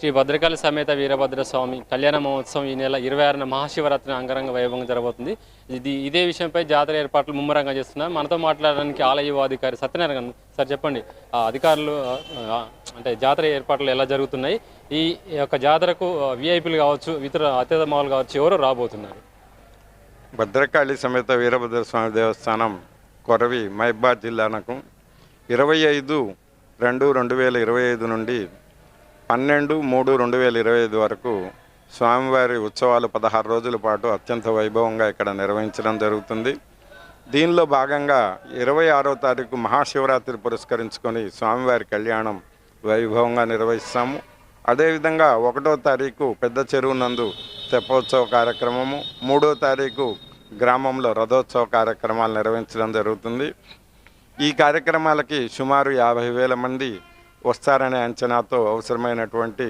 శ్రీ భద్రకాళి సమేత వీరభద్ర స్వామి కళ్యాణ మహోత్సవం ఈ నెల ఇరవై ఆరున మహాశివరాత్రి అంగరంగ వైభవంగా జరగబోతుంది. ఇది ఇదే విషయంపై జాతర ఏర్పాట్లు ముమ్మరంగా చేస్తున్నారు. మనతో మాట్లాడడానికి ఆలయ అధికారి సత్యనారాయణ సార్ చెప్పండి. ఆ అధికారులు అంటే జాతర ఏర్పాట్లు ఎలా జరుగుతున్నాయి? ఈ యొక్క జాతరకు విఐపీలు కావచ్చు ఇతర అతిథి మామూలు కావచ్చు ఎవరు రాబోతున్నారు? భద్రకాళి సమేత వీరభద్ర స్వామి దేవస్థానం కొరవి మహబాద్ జిల్లానకు ఇరవై ఐదు రెండు రెండు వేల ఇరవై ఐదు నుండి పన్నెండు మూడు రెండు వేల ఇరవై ఐదు వరకు స్వామివారి ఉత్సవాలు పదహారు రోజుల పాటు అత్యంత వైభవంగా ఇక్కడ నిర్వహించడం జరుగుతుంది. దీనిలో భాగంగా ఇరవై ఆరో తారీఖు మహాశివరాత్రి పురస్కరించుకొని స్వామివారి కళ్యాణం వైభవంగా నిర్వహిస్తాము. అదేవిధంగా ఒకటో తారీఖు పెద్ద చెరువు నందు తెప్పోత్సవ కార్యక్రమము మూడో తారీఖు గ్రామంలో రథోత్సవ కార్యక్రమాలు నిర్వహించడం జరుగుతుంది. ఈ కార్యక్రమాలకి సుమారు యాభై వేల మంది వస్తారనే అంచనాతో అవసరమైనటువంటి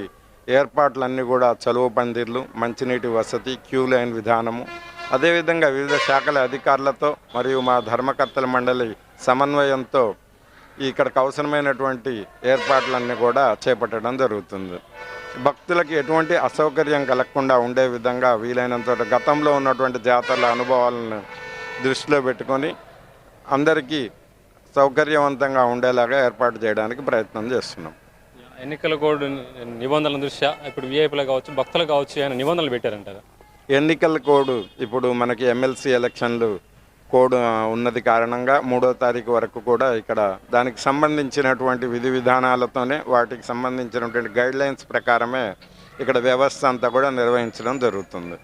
ఏర్పాట్లన్నీ కూడా చలువ పందిర్లు మంచినీటి వసతి క్యూ లైన్ విధానము అదేవిధంగా వివిధ శాఖల అధికారులతో మరియు మా ధర్మకర్తల మండలి సమన్వయంతో ఇక్కడికి అవసరమైనటువంటి ఏర్పాట్లన్నీ కూడా చేపట్టడం జరుగుతుంది. భక్తులకి ఎటువంటి అసౌకర్యం కలగకుండా ఉండే విధంగా వీలైనంత గతంలో ఉన్నటువంటి జాతరల అనుభవాలను దృష్టిలో పెట్టుకొని అందరికీ సౌకర్యవంతంగా ఉండేలాగా ఏర్పాటు చేయడానికి ప్రయత్నం చేస్తున్నాం. ఎన్నికల కోడ్ నిబంధనల దృష్ట్యా ఇప్పుడు విఐపీలు కావచ్చు భక్తులు కావచ్చు ఆయన నిబంధనలు పెట్టారంటారు. ఎన్నికల కోడ్ ఇప్పుడు మనకి ఎమ్మెల్సీ ఎలక్షన్లు కోడ్ ఉన్నది కారణంగా మూడో తారీఖు వరకు కూడా ఇక్కడ దానికి సంబంధించినటువంటి విధి విధానాలతోనే వాటికి సంబంధించినటువంటి గైడ్ లైన్స్ ప్రకారమే ఇక్కడ వ్యవస్థ అంతా కూడా నిర్వహించడం జరుగుతుంది.